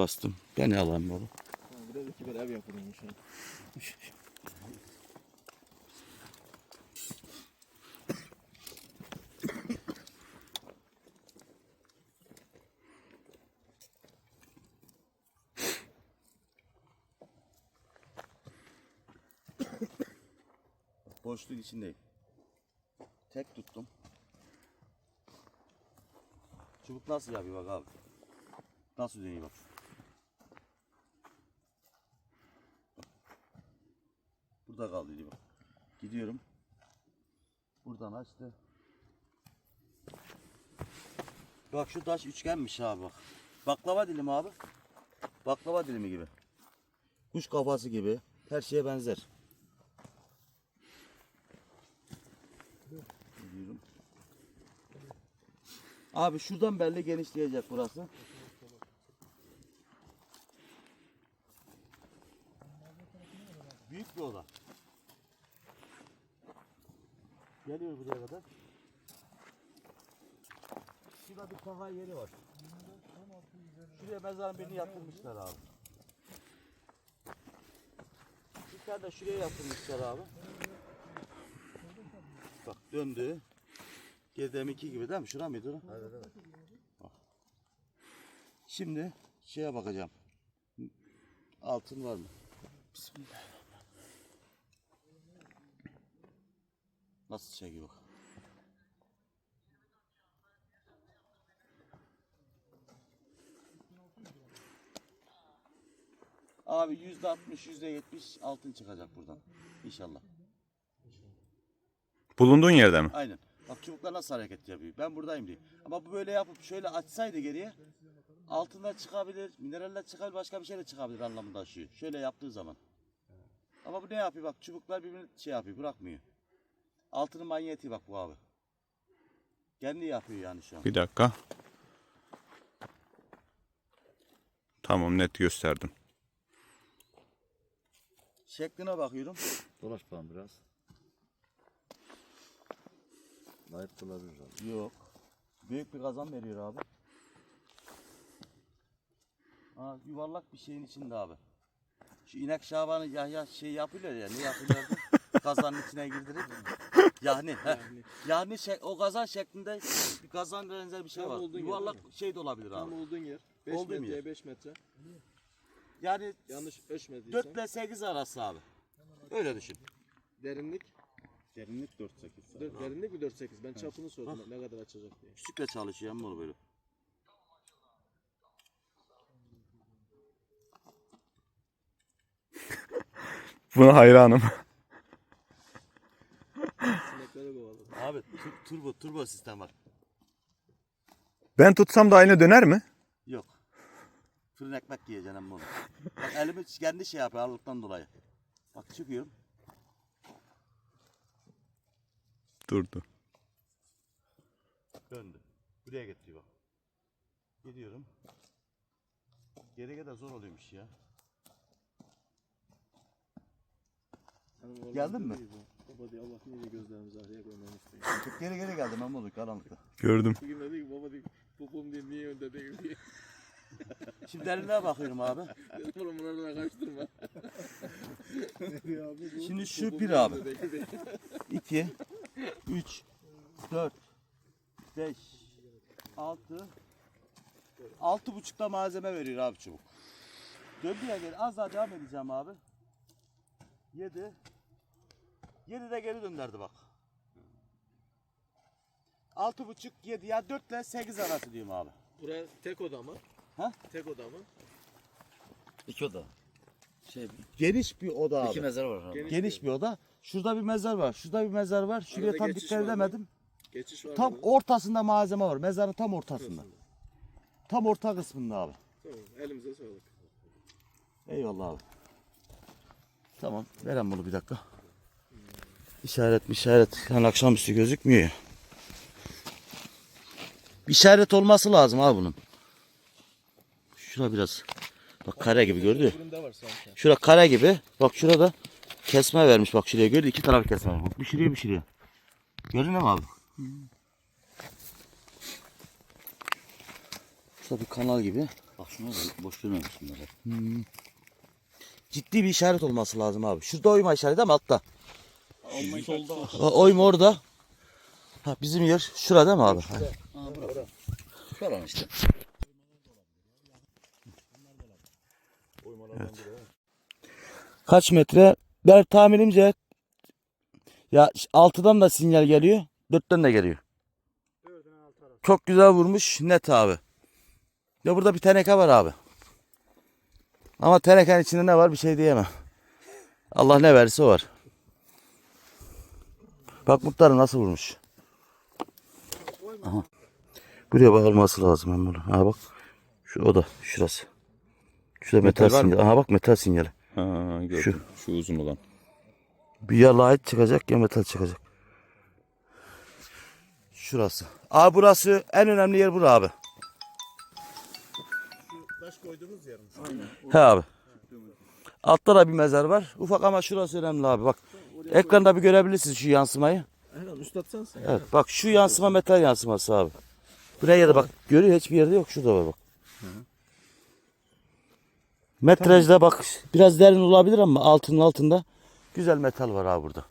bastım. Ben alayım baba. Biraz iki bir ev inşallah. Boşluk içindeyim. Tek tuttum. Çubuk nasıl yapıyor bak abi. Nasıl dönüyor. Bak. Burada kaldı bak. Gidiyorum. Buradan açtı. Bak şu taş üçgenmiş abi bak. Baklava dilimi abi. Baklava dilimi gibi. Kuş kafası gibi. Her şeye benzer. Gidiyorum. Abi şuradan belli genişleyecek burası. Büyük bir oda. Geliyor buraya kadar. Şurada bir kaha yeri var. Şuraya mezarın birini yaptırmışlar abi. Bir tane de şuraya yaptırmışlar abi. Bak döndü. Gedeminki gibi değil mi? Şura mıydı? Evet evet. Şimdi şeye bakacağım. Altın var mı? Bismillah. Nasıl çekiyor. Abi yüzde altmış, yüzde yetmiş altın çıkacak buradan. İnşallah. Bulunduğun yerde mi? Aynen. Bak çubuklar nasıl hareket yapıyor. Ben buradayım diye. Ama bu böyle yapıp şöyle açsaydı geriye altından çıkabilir, mineraller çıkabilir, başka bir şey de çıkabilir anlamında taşıyor. Şöyle yaptığı zaman. Ama bu ne yapıyor bak çubuklar birbirini şey yapıyor bırakmıyor. Altının manyetiği bak bu abi. Kendi yapıyor yani şu an. Bir dakika. Tamam net gösterdim. Şekline bakıyorum. Dolaş falan biraz. Layık olabilir abi. Yok. Büyük bir kazan veriyor abi. Aa, yuvarlak bir şeyin içinde abi. Şu inek şabanı Yahya şey yapıyorlar ya ne yapıyorlardı? Kazanın içine girdirip. Yani. Yani şey, o kazan şeklinde bir kazan benzer bir şey Tam var. olduğun yer, Yuvarlak değil şey de olabilir Tam abi. olduğun yer. 5 Olduğum metreye yer. 5 metre. Yani Yanlış ölçmediysen. 4 ile 8 arası abi. Öyle düşün. Derinlik. Derinlik 4-8. Dör- derinlik mi 4-8? Ben çapını sordum ne kadar açacak diye. Küçükle çalışıyor ama böyle. Buna hayranım. Turbo turbo sistem var. Ben tutsam da aynı döner mi? Yok. Fırın ekmek yiyeceksin ama onu. Bak elimi kendi şey yapıyor ağırlıktan dolayı. Bak çıkıyorum. Durdu. Döndü. Buraya getiriyor bak. Gidiyorum. Geri kadar zor oluyormuş ya. Geldin mi? Baba diye Allah niye gözlerimizi araya koymamı istiyor. Çok geri geri geldim ama olur karanlıkta. Gördüm. Bugün dedi ki baba diye popom diye niye önde değil diye. Şimdi derinliğe bakıyorum abi. Dedim oğlum bunlarla kaçtırma. Şimdi şu bir abi. 2 3 4 5 6 altı buçukta malzeme veriyor abi çubuk. Döndüye geri az daha devam edeceğim abi. 7 7 de geri dönderdi bak. Altı buçuk 7 ya 4 ile 8 arası diyorum abi. Buraya tek oda mı? Ha? Tek oda mı? İki oda. Şey, Geniş bir oda abi. iki mezar var. abi. Geniş, Geniş bir oda. Şurada bir mezar var. Şurada bir mezar var. Şuraya Arada tam geçiş dikkat var mı? edemedim. Geçiş var Tam mı? ortasında malzeme var. Mezarın tam ortasında. Tam orta kısmında abi. Tamam elimize sağlık. Eyvallah abi. Tamam. Veren bunu bir dakika. İşaret mi işaret. Yani akşamüstü gözükmüyor. Bir işaret olması lazım abi bunun. Şura biraz. Bak kare gibi sanki. Şura kare gibi. Bak şurada kesme vermiş. Bak şuraya gördün iki taraf kesme. Bak bir şuraya bir şuraya. Gördün mü abi? Şurada bir kanal gibi. Bak şuna bak, boş görmemiş bunlar. Ciddi bir işaret olması lazım abi. Şurada oyma işareti ama altta. Ha, oyma orada. Ha, bizim yer şurada değil mi abi? Ha. Ha burası. Şu alan işte. Kaç metre? Ben tahminimce ya altıdan da sinyal geliyor. Dörtten de geliyor. Çok güzel vurmuş. Net abi. Ya burada bir teneke var abi. Ama tenekenin içinde ne var bir şey diyemem. Allah ne verirse o var. Bak nasıl vurmuş. Aha. Buraya bakılması lazım hem bunu. Ha bak. Şu o da şurası. Şurada metal, Metal var mı? sinyal. Aha bak metal sinyali. Ha, gördüm. Şu. uzun olan. Bir ya light çıkacak ya metal çıkacak. Şurası. Abi burası en önemli yer bura abi. Taş koyduğumuz yer mi? He abi. Altta da bir mezar var. Ufak ama şurası önemli abi bak. Ekranda bir görebilirsiniz şu yansımayı. Helal üstatsan sen. Evet bak şu yansıma metal yansıması abi. Buraya yerde bak görüyor hiçbir yerde yok şurada var bak. Metrajda bak biraz derin olabilir ama altının altında güzel metal var abi burada.